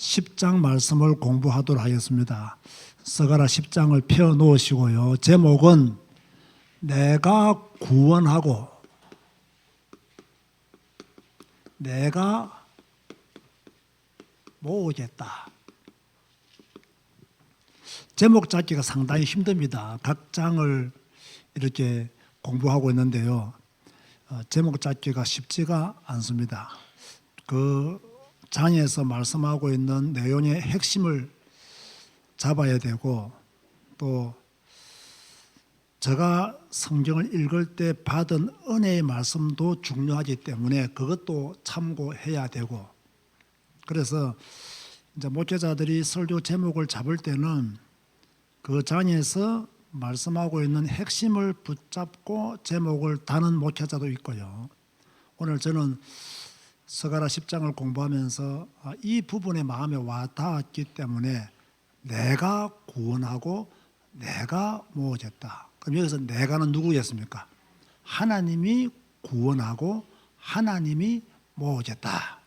10장 말씀을 공부하도록 하겠습니다. 서가라 10장을 펴 놓으시고요. 제목은 내가 구원하고 내가 모으겠다. 제목 잡기가 상당히 힘듭니다. 각 장을 이렇게 공부하고 있는데요. 어, 제목 잡기가 쉽지가 않습니다. 그 장에서 말씀하고 있는 내용의 핵심을 잡아야 되고 또 제가 성경을 읽을 때 받은 은혜의 말씀도 중요하기 때문에 그것도 참고해야 되고 그래서 이제 목회자들이 설교 제목을 잡을 때는 그 장에서 말씀하고 있는 핵심을 붙잡고 제목을 다는 목회자도 있고요. 오늘 저는 서가라 10장을 공부하면서 아, 이 부분에 마음에 와 닿았기 때문에 내가 구원하고 내가 모으겠다. 그럼 여기서 내가는 누구였습니까? 하나님이 구원하고 하나님이 모으겠다.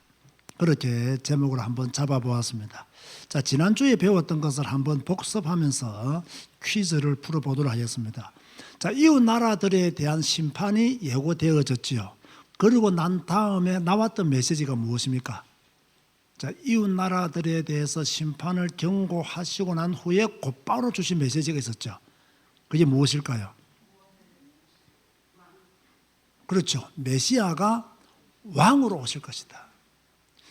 그렇게 제목을 한번 잡아보았습니다. 자, 지난주에 배웠던 것을 한번 복습하면서 퀴즈를 풀어보도록 하겠습니다. 자, 이웃 나라들에 대한 심판이 예고되어졌지요. 그리고 난 다음에 나왔던 메시지가 무엇입니까? 자, 이웃 나라들에 대해서 심판을 경고하시고 난 후에 곧바로 주신 메시지가 있었죠. 그게 무엇일까요? 그렇죠. 메시아가 왕으로 오실 것이다.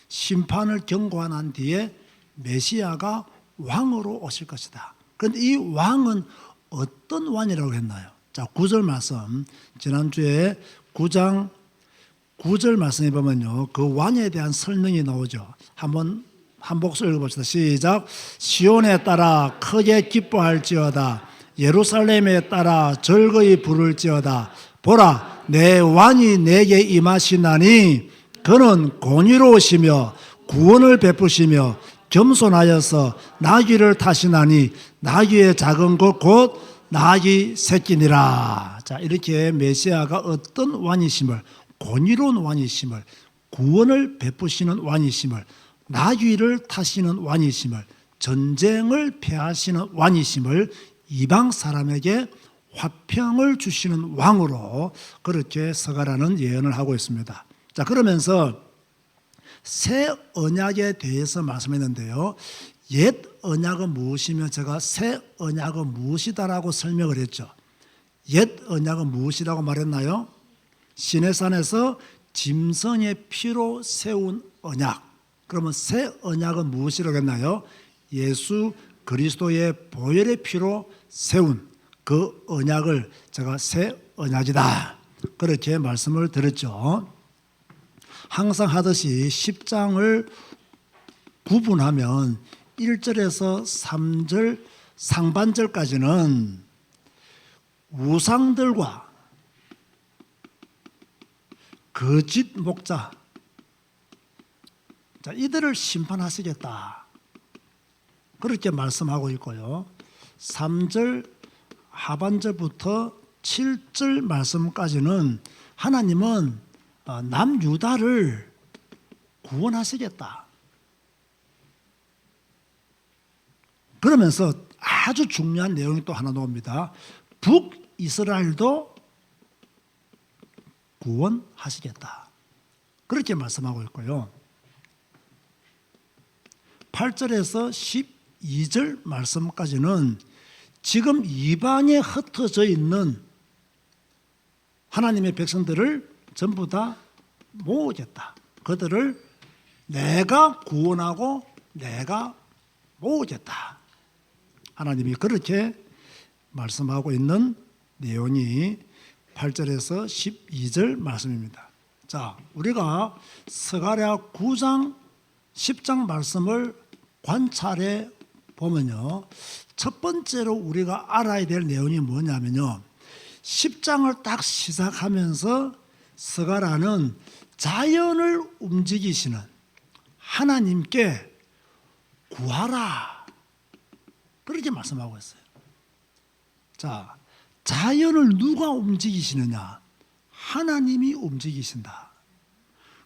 심판을 경고한 뒤에 메시아가 왕으로 오실 것이다. 그런데 이 왕은 어떤 왕이라고 했나요? 자, 9절 말씀. 지난주에 9장 9절 말씀해 보면요. 그 왕에 대한 설명이 나오죠. 한번 한 복수 읽어봅시다. 시작. 시온에 따라 크게 기뻐할지어다. 예루살렘에 따라 즐거이 부를지어다. 보라, 내 왕이 내게 임하시나니 그는 공의로우시며 구원을 베푸시며 겸손하여서 나귀를 타시나니 나귀의 작은 것 곧 나귀 새끼니라. 자, 이렇게 메시아가 어떤 왕이심을 공의로운 왕이심을 구원을 베푸시는 왕이심을 나귀를 타시는 왕이심을 전쟁을 패하시는 왕이심을 이방 사람에게 화평을 주시는 왕으로 그렇게 서가라는 예언을 하고 있습니다. 자, 그러면서 새 언약에 대해서 말씀했는데요. 옛 언약은 무엇이며 제가 새 언약은 무엇이다라고 설명을 했죠. 옛 언약은 무엇이라고 말했나요? 시내산에서 짐승의 피로 세운 언약. 그러면 새 언약은 무엇이라고 했나요? 예수 그리스도의 보혈의 피로 세운 그 언약을 제가 새 언약이다. 그렇게 말씀을 드렸죠. 항상 하듯이 10장을 구분하면 1절에서 3절 상반절까지는 우상들과 거짓 목자 자, 이들을 심판하시겠다. 그렇게 말씀하고 있고요. 3절 하반절부터 7절 말씀까지는 하나님은 어, 남유다를 구원하시겠다. 그러면서 아주 중요한 내용이 또 하나 나옵니다. 북이스라엘도 구원하시겠다. 그렇게 말씀하고 있고요. 8절에서 12절 말씀까지는 지금 이방에 흩어져 있는 하나님의 백성들을 전부 다 모으겠다. 그들을 내가 구원하고 내가 모으겠다. 하나님이 그렇게 말씀하고 있는 내용이 8절에서 12절 말씀입니다. 자, 우리가 스가랴 9장 10장 말씀을 관찰해 보면요. 첫 번째로 우리가 알아야 될 내용이 뭐냐면요. 10장을 딱 시작하면서 스가라는 자연을 움직이시는 하나님께 구하라. 그렇게 말씀하고 있어요. 자, 자연을 누가 움직이시느냐? 하나님이 움직이신다.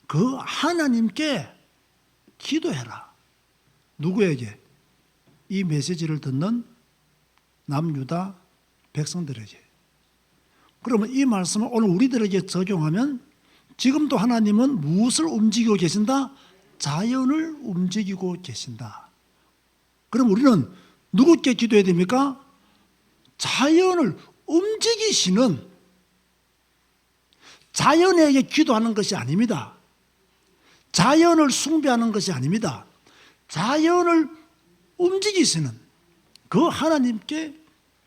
그 하나님께 기도해라. 누구에게? 이 메시지를 듣는 남유다 백성들에게. 그러면 이 말씀을 오늘 우리들에게 적용하면 지금도 하나님은 무엇을 움직이고 계신다? 자연을 움직이고 계신다. 그럼 우리는 누구께 기도해야 됩니까? 자연을 움직이시는 자연에게 기도하는 것이 아닙니다. 자연을 숭배하는 것이 아닙니다. 자연을 움직이시는 그 하나님께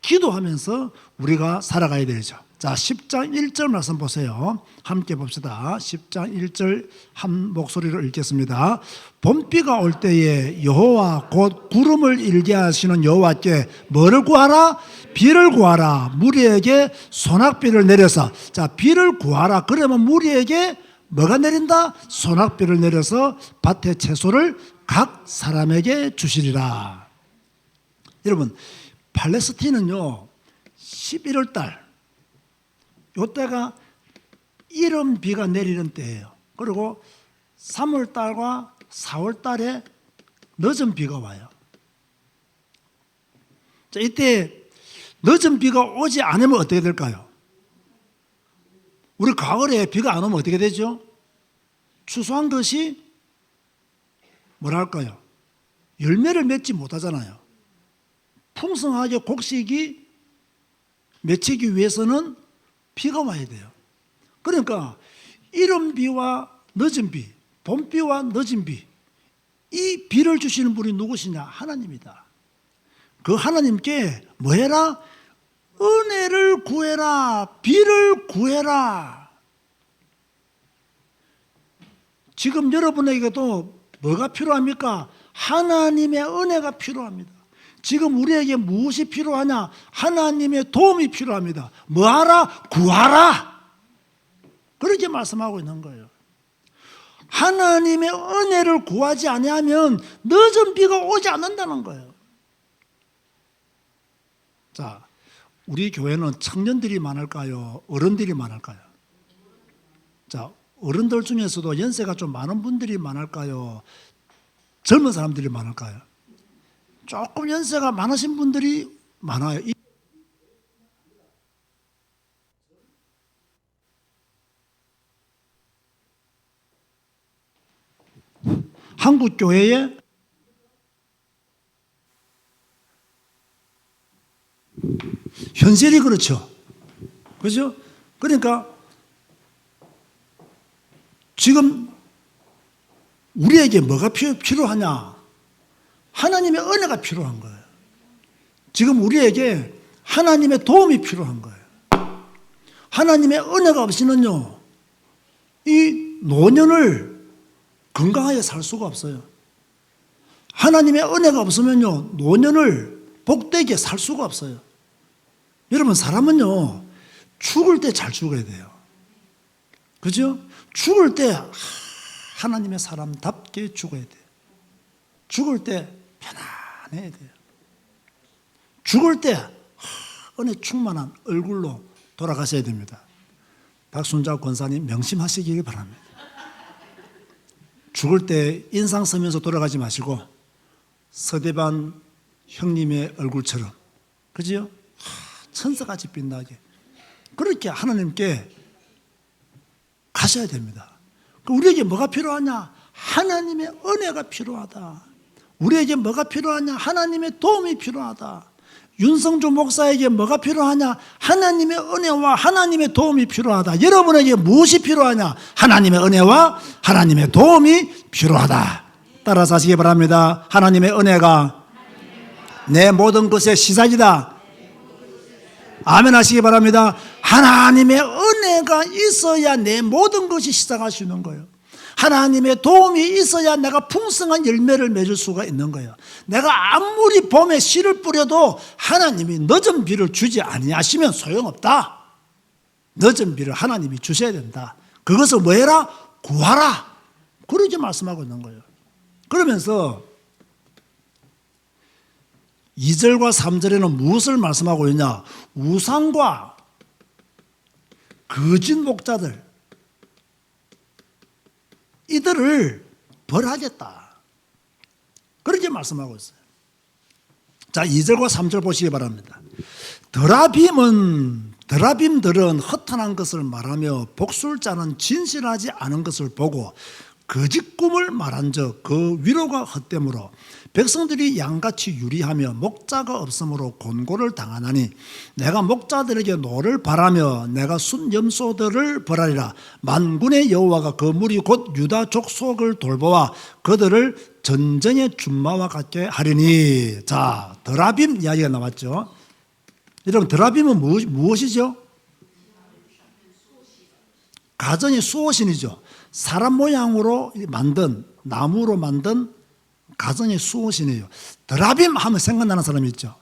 기도하면서 우리가 살아가야 되죠. 자, 10장 1절 말씀 보세요. 함께 봅시다. 10장 1절 한 목소리로 읽겠습니다. 봄비가 올 때에 여호와 곧 구름을 일게 하시는 여호와께 뭐를 구하라? 비를 구하라. 무리에게 소낙비를 내려서 자, 비를 구하라. 그러면 무리에게 뭐가 내린다? 소낙비를 내려서 밭의 채소를 각 사람에게 주시리라. 여러분, 팔레스틴은요, 11월 달, 요때가 이른 비가 내리는 때예요. 그리고 3월 달과 4월 달에 늦은 비가 와요. 자, 이때 늦은 비가 오지 않으면 어떻게 될까요? 우리 가을에 비가 안 오면 어떻게 되죠? 추수한 것이 뭐랄까요? 열매를 맺지 못하잖아요. 풍성하게 곡식이 맺히기 위해서는 비가 와야 돼요. 그러니까 이른 비와 늦은 비, 봄비와 늦은 비, 이 비를 주시는 분이 누구시냐? 하나님이다. 그 하나님께 뭐 해라? 은혜를 구해라. 비를 구해라. 지금 여러분에게도 뭐가 필요합니까? 하나님의 은혜가 필요합니다. 지금 우리에게 무엇이 필요하냐? 하나님의 도움이 필요합니다. 뭐하라? 구하라. 그렇게 말씀하고 있는 거예요. 하나님의 은혜를 구하지 아니하면 늦은 비가 오지 않는다는 거예요. 자, 우리 교회는 청년들이 많을까요? 어른들이 많을까요? 자, 어른들 중에서도 연세가 좀 많은 분들이 많을까요? 젊은 사람들이 많을까요? 조금 연세가 많으신 분들이 많아요. 이- 한국 교회에 현실이 그렇죠. 그죠? 그러니까 지금 우리에게 뭐가 필요- 필요하냐? 하나님의 은혜가 필요한 거예요. 지금 우리에게 하나님의 도움이 필요한 거예요. 하나님의 은혜가 없이는요, 이 노년을 건강하게 살 수가 없어요. 하나님의 은혜가 없으면요, 노년을 복되게 살 수가 없어요. 여러분, 사람은요, 죽을 때 잘 죽어야 돼요. 그죠? 죽을 때 하, 하나님의 사람답게 죽어야 돼요. 죽을 때 편안해야 돼요. 죽을 때 하, 은혜 충만한 얼굴로 돌아가셔야 됩니다. 박순자 권사님 명심하시길 바랍니다. 죽을 때 인상 쓰면서 돌아가지 마시고 서대반 형님의 얼굴처럼 그지요? 하, 천사같이 빛나게 그렇게 하나님께 가셔야 됩니다. 그 우리에게 뭐가 필요하냐? 하나님의 은혜가 필요하다. 우리에게 뭐가 필요하냐? 하나님의 도움이 필요하다. 윤성주 목사에게 뭐가 필요하냐? 하나님의 은혜와 하나님의 도움이 필요하다. 여러분에게 무엇이 필요하냐? 하나님의 은혜와 하나님의 도움이 필요하다. 따라서 하시기 바랍니다. 하나님의 은혜가 내 모든 것의 시작이다. 아멘 하시기 바랍니다. 하나님의 은혜가 있어야 내 모든 것이 시작할 수 있는 거예요. 하나님의 도움이 있어야 내가 풍성한 열매를 맺을 수가 있는 거예요. 내가 아무리 봄에 씨를 뿌려도 하나님이 늦은 비를 주지 아니하시면 소용없다. 늦은 비를 하나님이 주셔야 된다. 그것을 뭐 해라? 구하라. 그렇게 말씀하고 있는 거예요. 그러면서 2절과 3절에는 무엇을 말씀하고 있냐? 우상과 거짓 목자들 이들을 벌하겠다. 그렇게 말씀하고 있어요. 자, 2절과 3절 보시기 바랍니다. 드라빔은 드라빔들은 허탄한 것을 말하며 복술자는 진실하지 않은 것을 보고 거짓 꿈을 말한즉 그 위로가 헛되므로 백성들이 양같이 유리하며 목자가 없으므로 곤고를 당하나니 내가 목자들에게 노를 바라며 내가 순염소들을 벌하리라 만군의 여호와가 그 무리 곧 유다 족속을 돌보아 그들을 전쟁의 준마와 같게 하리니 자 드라빔 이야기가 나왔죠 여러분 드라빔은 무엇, 무엇이죠? 가정의 수호신이죠. 사람 모양으로 만든 나무로 만든 가정의 수호신이에요. 드라빔 하면 생각나는 사람이 있죠.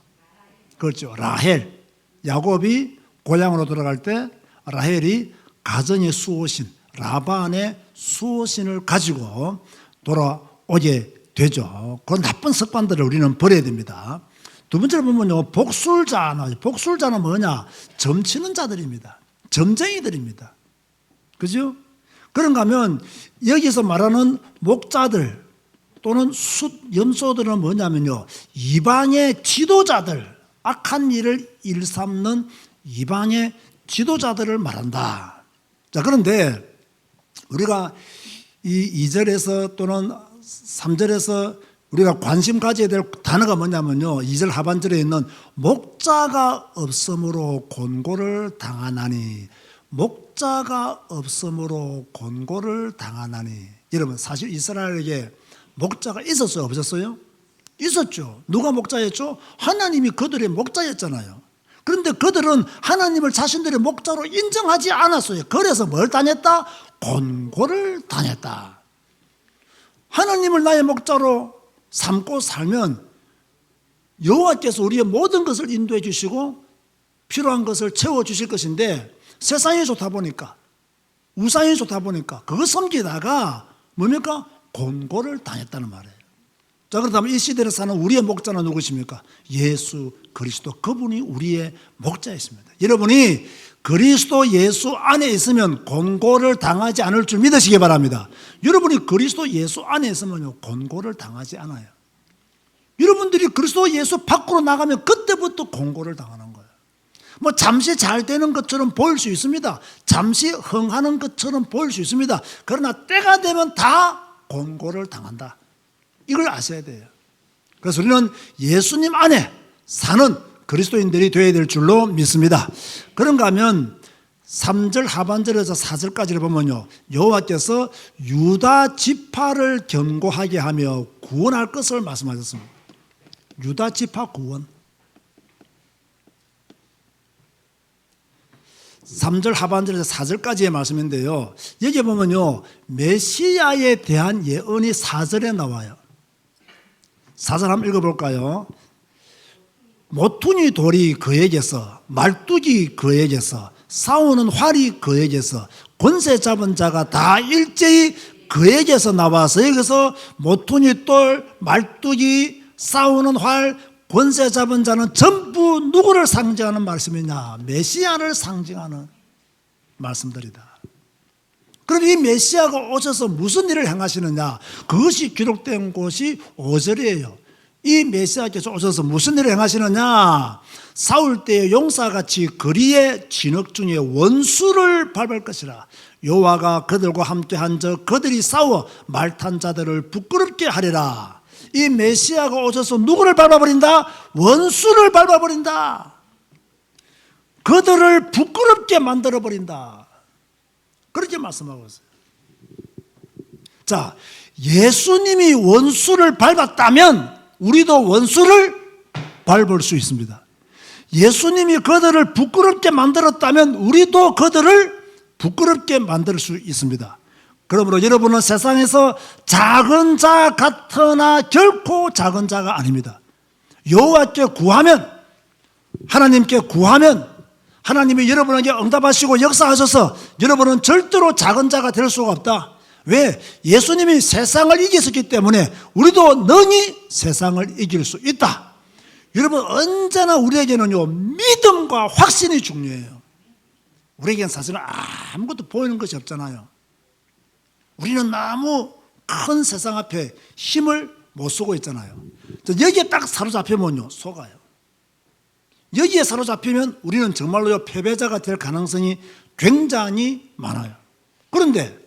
그렇죠. 라헬. 야곱이 고향으로 돌아갈 때 라헬이 가정의 수호신 라반의 수호신을 가지고 돌아오게 되죠. 그런 나쁜 습관들을 우리는 버려야 됩니다. 두 번째로 보면요. 복술자. 복술자는 뭐냐? 점치는 자들입니다. 점쟁이들입니다. 그죠? 그런가 하면 여기서 말하는 목자들 또는 숫, 염소들은 뭐냐면요. 이방의 지도자들, 악한 일을 일삼는 이방의 지도자들을 말한다. 자, 그런데 우리가 이 2절에서 또는 3절에서 우리가 관심 가져야 될 단어가 뭐냐면요. 2절 하반절에 있는 목자가 없으므로 곤고를 당하나니 목 자가 없으므로 곤고를 당하나니 여러분 사실 이스라엘에게 목자가 있었어요 없었어요? 있었죠 누가 목자였죠? 하나님이 그들의 목자였잖아요 그런데 그들은 하나님을 자신들의 목자로 인정하지 않았어요 그래서 뭘 다녔다? 곤고를 다녔다 하나님을 나의 목자로 삼고 살면 여호와께서 우리의 모든 것을 인도해 주시고 필요한 것을 채워 주실 것인데 세상이 좋다 보니까 우상이 좋다 보니까 그거 섬기다가 뭡니까? 곤고를 당했다는 말이에요. 자 그렇다면 이 시대를 사는 우리의 목자는 누구십니까? 예수 그리스도 그분이 우리의 목자였습니다. 여러분이 그리스도 예수 안에 있으면 곤고를 당하지 않을 줄 믿으시기 바랍니다. 여러분이 그리스도 예수 안에 있으면요 곤고를 당하지 않아요. 여러분들이 그리스도 예수 밖으로 나가면 그때부터 곤고를 당하는. 뭐 잠시 잘 되는 것처럼 보일 수 있습니다. 잠시 흥하는 것처럼 보일 수 있습니다. 그러나 때가 되면 다 곤고를 당한다. 이걸 아셔야 돼요. 그래서 우리는 예수님 안에 사는 그리스도인들이 되어야 될 줄로 믿습니다. 그런가 하면 3절 하반절에서 4절까지를 보면요. 여호와께서 유다 지파를 견고하게 하며 구원할 것을 말씀하셨습니다. 유다 지파 구원. 3절 하반절에서 4절까지의 말씀인데요. 여기 보면요. 메시아에 대한 예언이 4절에 나와요. 4절 한번 읽어볼까요? 모퉁이 돌이 그에게서 말뚝이 그에게서 싸우는 활이 그에게서 권세 잡은 자가 다 일제히 그에게서 나와서 여기서 모퉁이 돌 말뚝이 싸우는 활 권세 잡은 자는 전부 누구를 상징하는 말씀이냐? 메시아를 상징하는 말씀들이다. 그럼 이 메시아가 오셔서 무슨 일을 행하시느냐? 그것이 기록된 곳이 5절이에요. 이 메시아께서 오셔서 무슨 일을 행하시느냐? 싸울 때의 용사같이 거리의 진흙 중에 원수를 밟을 것이라. 여호와가 그들과 함께 한적 그들이 싸워 말탄 자들을 부끄럽게 하리라 이 메시아가 오셔서 누구를 밟아버린다? 원수를 밟아버린다 그들을 부끄럽게 만들어버린다 그렇게 말씀하고 있어요 자 예수님이 원수를 밟았다면 우리도 원수를 밟을 수 있습니다. 예수님이 그들을 부끄럽게 만들었다면 우리도 그들을 부끄럽게 만들 수 있습니다. 그러므로 여러분은 세상에서 작은 자 같으나 결코 작은 자가 아닙니다. 여호와께 구하면 하나님께 구하면 하나님이 여러분에게 응답하시고 역사하셔서 여러분은 절대로 작은 자가 될 수가 없다. 왜? 예수님이 세상을 이기셨기 때문에 우리도 능히 세상을 이길 수 있다. 여러분 언제나 우리에게는요 믿음과 확신이 중요해요. 우리에게는 사실은 아무것도 보이는 것이 없잖아요. 우리는 너무 큰 세상 앞에 힘을 못 쓰고 있잖아요. 저 여기에 딱 사로잡히면요 속아요. 여기에 사로잡히면 우리는 정말로요 패배자가 될 가능성이 굉장히 많아요. 그런데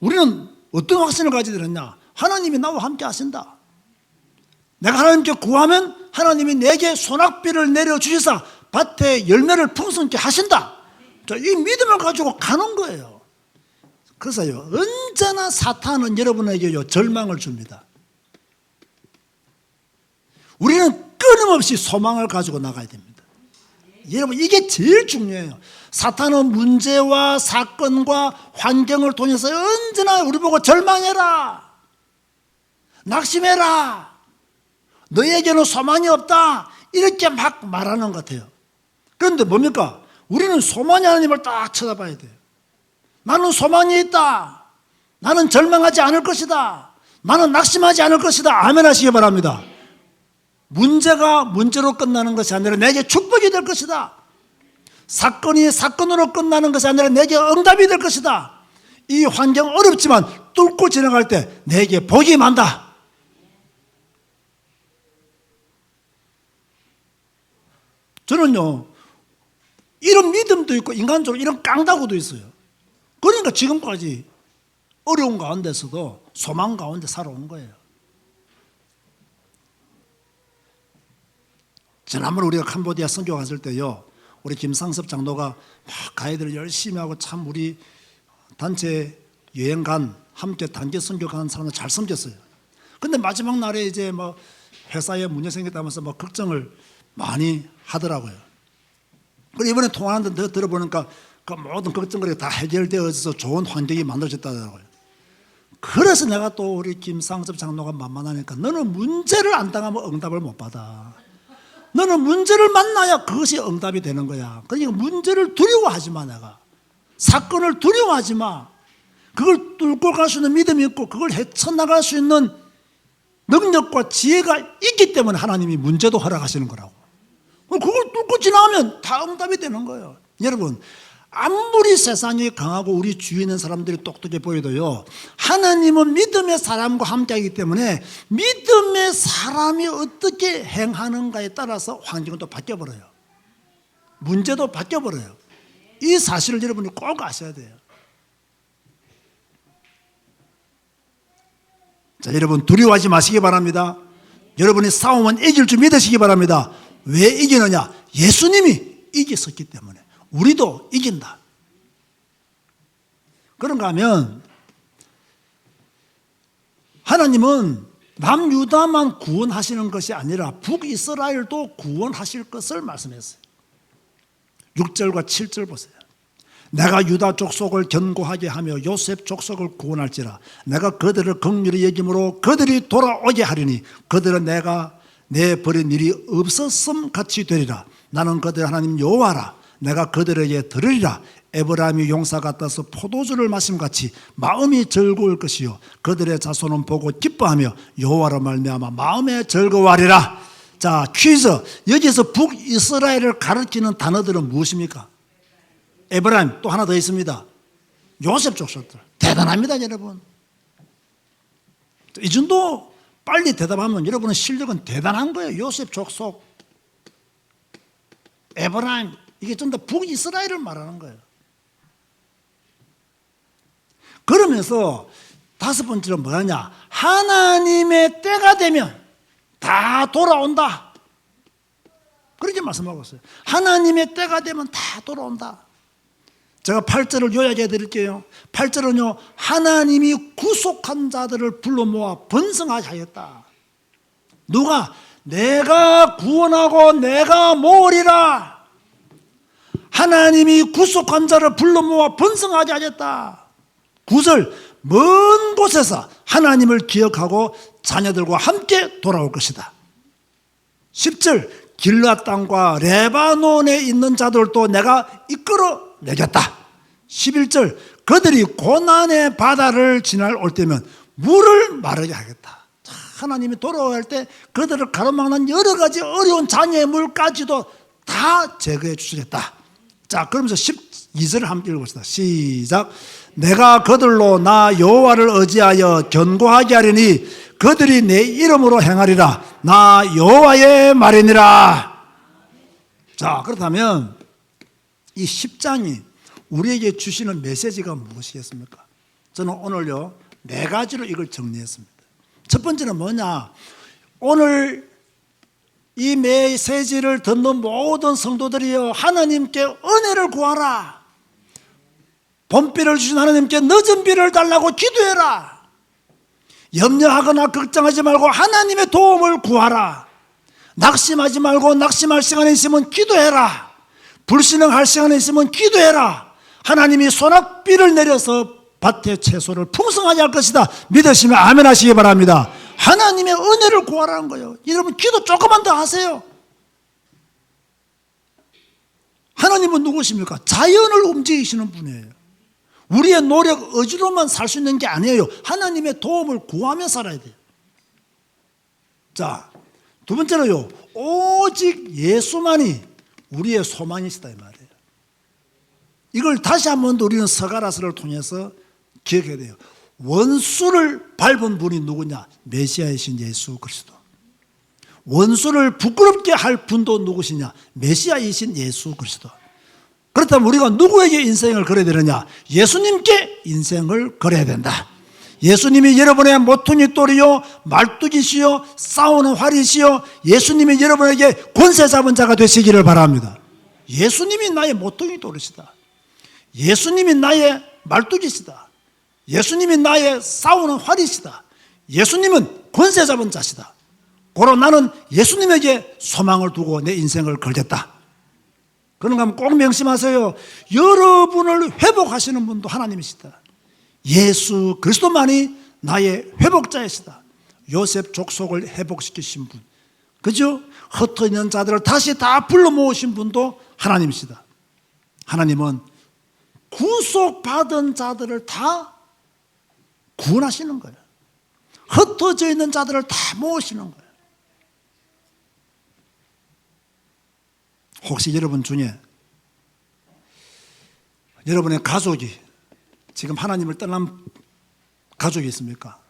우리는 어떤 확신을 가지게 되느냐? 하나님이 나와 함께 하신다. 내가 하나님께 구하면 하나님이 내게 소낙비를 내려 주시사 밭에 열매를 풍성케 하신다. 자, 이 믿음을 가지고 가는 거예요. 그래서요 언제나 사탄은 여러분에게 요 절망을 줍니다. 우리는 끊임없이 소망을 가지고 나가야 됩니다. 여러분 이게 제일 중요해요. 사탄은 문제와 사건과 환경을 통해서 언제나 우리 보고 절망해라. 낙심해라. 너에게는 소망이 없다. 이렇게 막 말하는 것 같아요. 그런데 뭡니까? 우리는 소망이 하나님을 딱 쳐다봐야 돼요. 나는 소망이 있다. 나는 절망하지 않을 것이다. 나는 낙심하지 않을 것이다. 아멘 하시기 바랍니다. 문제가 문제로 끝나는 것이 아니라 내게 축복이 될 것이다. 사건이 사건으로 끝나는 것이 아니라 내게 응답이 될 것이다. 이 환경 어렵지만 뚫고 지나갈 때 내게 복이 많다. 저는요, 이런 믿음도 있고 인간적으로 이런 깡다구도 있어요. 그러니까 지금까지 어려운 가운데서도 소망 가운데 살아온 거예요. 지난번 우리가 캄보디아 선교 갔을 때요, 우리 김상섭 장로가 막 가이드를 열심히 하고 참 우리 단체 여행 간 함께 단계 선교 가는 사람들 잘 섬겼어요. 근데 마지막 날에 이제 뭐 회사에 문제 생겼다면서 뭐 걱정을 많이 하더라고요. 그리고 이번에 통화하는데 더 들어보니까 그 모든 걱정거리가 다 해결되어서 좋은 환경이 만들어졌다더라고요. 그래서 내가 또 우리 김상섭 장로가 만만하니까 너는 문제를 안 당하면 응답을 못 받아. 너는 문제를 만나야 그것이 응답이 되는 거야. 그러니까 문제를 두려워하지 마, 내가. 사건을 두려워하지 마. 그걸 뚫고 갈 수 있는 믿음이 있고 그걸 헤쳐나갈 수 있는 능력과 지혜가 있기 때문에 하나님이 문제도 허락하시는 거라고. 그걸 뚫고 지나가면 다 응답이 되는 거예요. 여러분, 아무리 세상이 강하고 우리 주위에 있는 사람들이 똑똑해 보여도요, 하나님은 믿음의 사람과 함께 하기 때문에 믿음의 사람이 어떻게 행하는가에 따라서 환경은 또 바뀌어버려요. 문제도 바뀌어버려요. 이 사실을 여러분이 꼭 아셔야 돼요. 자, 여러분 두려워하지 마시기 바랍니다. 여러분이 싸움은 이길 줄 믿으시기 바랍니다. 왜 이기느냐? 예수님이 이겼었기 때문에 우리도 이긴다. 그런가 하면 하나님은 남유다만 구원하시는 것이 아니라 북이스라엘도 구원하실 것을 말씀했어요. 6절과 7절 보세요. 내가 유다 족속을 견고하게 하며 요셉 족속을 구원할지라 내가 그들을 극률히 여김으로 그들이 돌아오게 하리니 그들은 내가 내 버린 일이 없었음 같이 되리라 나는 그들 하나님 여호와라 내가 그들에게 들으리라 에브라임이 용사 같아서 포도주를 마심 같이 마음이 즐거울 것이요 그들의 자손은 보고 기뻐하며 여호와로 말미암아 마음에 즐거워하리라 자 퀴즈 여기서 북이스라엘을 가르치는 단어들은 무엇입니까? 에브라임 또 하나 더 있습니다. 요셉 족속들 대단합니다, 여러분. 이 정도 빨리 대답하면 여러분의 실력은 대단한 거예요. 요셉 족속, 에브라임 이게 전부 다 북이스라엘을 말하는 거예요. 그러면서 다섯 번째로 뭐하냐? 하나님의 때가 되면 다 돌아온다. 그렇게 말씀하고 있어요. 하나님의 때가 되면 다 돌아온다. 제가 8절을 요약해 드릴게요. 8절은요, 하나님이 구속한 자들을 불러 모아 번성하게 하였다. 누가? 내가 구원하고 내가 모으리라. 하나님이 구속한 자를 불러 모아 번성하게 하였다. 9절, 먼 곳에서 하나님을 기억하고 자녀들과 함께 돌아올 것이다. 10절, 길라 땅과 레바논에 있는 자들도 내가 이끌어 내겠다. 11절 그들이 고난의 바다를 지날 올 때면 물을 마르게 하겠다. 자, 하나님이 돌아올 때 그들을 가로막는 여러 가지 어려운 장애물까지도 다 제거해 주시겠다. 자, 그러면서 12절을 함께 읽어봅시다. 시작. 내가 그들로 나 여호와를 의지하여 견고하게 하리니 그들이 내 이름으로 행하리라 나 여호와의 말이니라 자 그렇다면 이 10장이 우리에게 주시는 메시지가 무엇이겠습니까? 저는 오늘요 네 가지로 이걸 정리했습니다. 첫 번째는 뭐냐? 오늘 이 메시지를 듣는 모든 성도들이요 하나님께 은혜를 구하라. 봄비를 주신 하나님께 늦은 비를 달라고 기도해라. 염려하거나 걱정하지 말고 하나님의 도움을 구하라. 낙심하지 말고 낙심할 시간이 있으면 기도해라. 불신앙할 시간이 있으면 기도해라. 하나님이 소낙비를 내려서 밭의 채소를 풍성하게 할 것이다. 믿으시면 아멘 하시기 바랍니다. 하나님의 은혜를 구하라는 거예요. 여러분 기도 조금만 더 하세요. 하나님은 누구십니까? 자연을 움직이시는 분이에요. 우리의 노력, 의지로만 살 수 있는 게 아니에요. 하나님의 도움을 구하며 살아야 돼요. 자, 두 번째로요. 오직 예수만이 우리의 소망이시다 이 말이에요. 이걸 다시 한 번 더 우리는 서가라스를 통해서 기억해야 돼요. 원수를 밟은 분이 누구냐? 메시아이신 예수 그리스도. 원수를 부끄럽게 할 분도 누구시냐? 메시아이신 예수 그리스도. 그렇다면 우리가 누구에게 인생을 걸어야 되느냐? 예수님께 인생을 걸어야 된다. 예수님이 여러분의 모퉁이 돌이요, 말뚝이시요, 싸우는 활이시요, 예수님이 여러분에게 권세 잡은 자가 되시기를 바랍니다. 예수님이 나의 모퉁이 돌이시다. 예수님이 나의 말뚝이시다. 예수님이 나의 싸우는 활이시다. 예수님은 권세 잡은 자시다. 고로 나는 예수님에게 소망을 두고 내 인생을 걸겠다. 그런가 하면 꼭 명심하세요. 여러분을 회복하시는 분도 하나님이시다. 예수 그리스도만이 나의 회복자이시다. 요셉 족속을 회복시키신 분. 그죠? 흩어 있는 자들을 다시 다 불러 모으신 분도 하나님이시다. 하나님은 구속받은 자들을 다 구원하시는 거예요. 흩어져 있는 자들을 다 모으시는 거예요. 혹시 여러분 중에 여러분의 가족이 지금 하나님을 떠난 가족이 있습니까?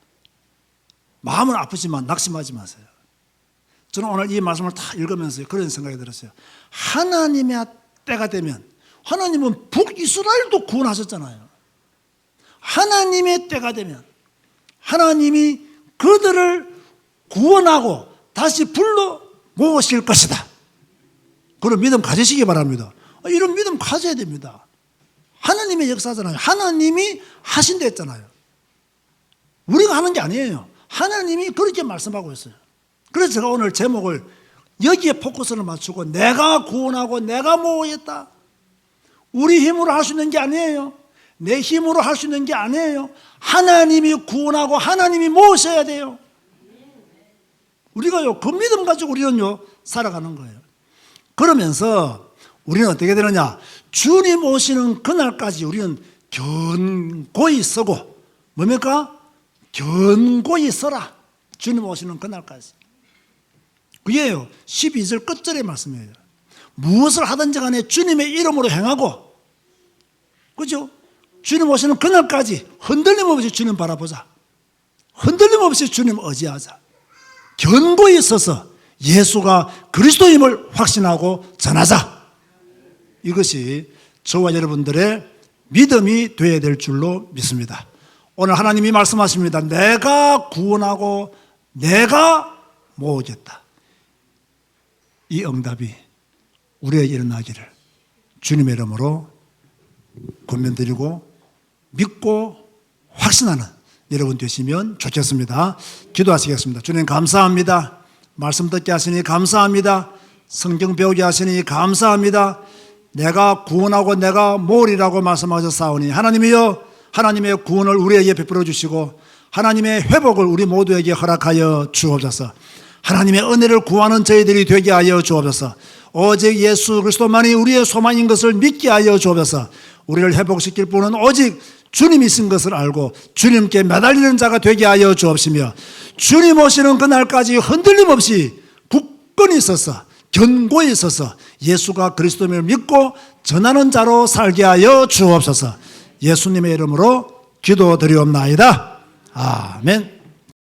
마음은 아프지만 낙심하지 마세요. 저는 오늘 이 말씀을 다 읽으면서 그런 생각이 들었어요. 하나님의 때가 되면 하나님은 북이스라엘도 구원하셨잖아요. 하나님의 때가 되면 하나님이 그들을 구원하고 다시 불러 모으실 것이다. 그런 믿음 가지시기 바랍니다. 이런 믿음 가져야 됩니다. 하나님의 역사잖아요. 하나님이 하신다 했잖아요. 우리가 하는 게 아니에요. 하나님이 그렇게 말씀하고 있어요. 그래서 제가 오늘 제목을 여기에 포커스를 맞추고 내가 구원하고 내가 모으겠다. 우리 힘으로 할 수 있는 게 아니에요. 내 힘으로 할 수 있는 게 아니에요. 하나님이 구원하고 하나님이 모으셔야 돼요. 우리가요, 그 믿음 가지고 우리는요, 살아가는 거예요. 그러면서 우리는 어떻게 되느냐? 주님 오시는 그날까지 우리는 견고히 서고, 뭡니까? 견고히 서라. 주님 오시는 그날까지. 그게요, 12절 끝절의 말씀이에요. 무엇을 하든지 간에 주님의 이름으로 행하고, 그죠? 주님 오시는 그날까지 흔들림 없이 주님 바라보자. 흔들림 없이 주님 의지하자. 견고히 서서 예수가 그리스도임을 확신하고 전하자. 이것이 저와 여러분들의 믿음이 되어야 될 줄로 믿습니다. 오늘 하나님이 말씀하십니다. 내가 구원하고 내가 모으겠다. 이 응답이 우리에게 일어나기를 주님의 이름으로 권면드리고 믿고 확신하는 여러분 되시면 좋겠습니다. 기도하시겠습니다. 주님 감사합니다. 말씀 듣게 하시니 감사합니다. 성경 배우게 하시니 감사합니다. 내가 구원하고 내가 모으리라고 말씀하셨사오니 하나님이여 하나님의 구원을 우리에게 베풀어 주시고 하나님의 회복을 우리 모두에게 허락하여 주옵소서. 하나님의 은혜를 구하는 저희들이 되게 하여 주옵소서. 오직 예수 그리스도만이 우리의 소망인 것을 믿게 하여 주옵소서. 우리를 회복시킬 분은 오직 주님이신 것을 알고 주님께 매달리는 자가 되게 하여 주옵시며 주님 오시는 그날까지 흔들림 없이 굳건히 있어서 견고히 있어서 예수가 그리스도를 믿고 전하는 자로 살게 하여 주옵소서 예수님의 이름으로 기도드리옵나이다. 아멘.